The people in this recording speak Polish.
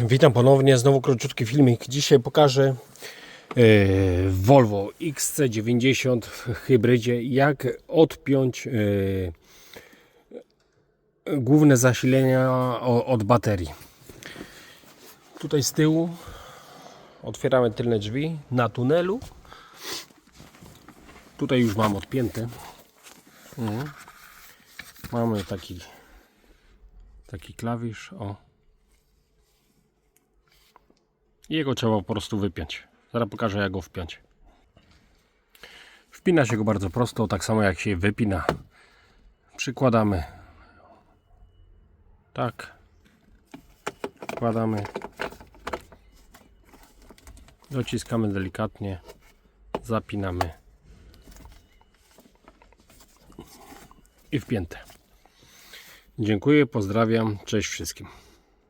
Witam ponownie, znowu króciutki filmik. Dzisiaj pokażę e, Volvo XC90 w hybrydzie, jak odpiąć e, główne zasilenia od baterii. Tutaj z tyłu otwieramy tylne drzwi na tunelu. Tutaj już mam odpięte. Mhm. Mamy taki taki klawisz, o. I jego trzeba po prostu wypiąć. Zaraz pokażę jak go wpiąć. Wpina się go bardzo prosto, tak samo jak się wypina. Przykładamy. Tak. Wkładamy. Dociskamy delikatnie. Zapinamy. I wpięte. Dziękuję, pozdrawiam, cześć wszystkim.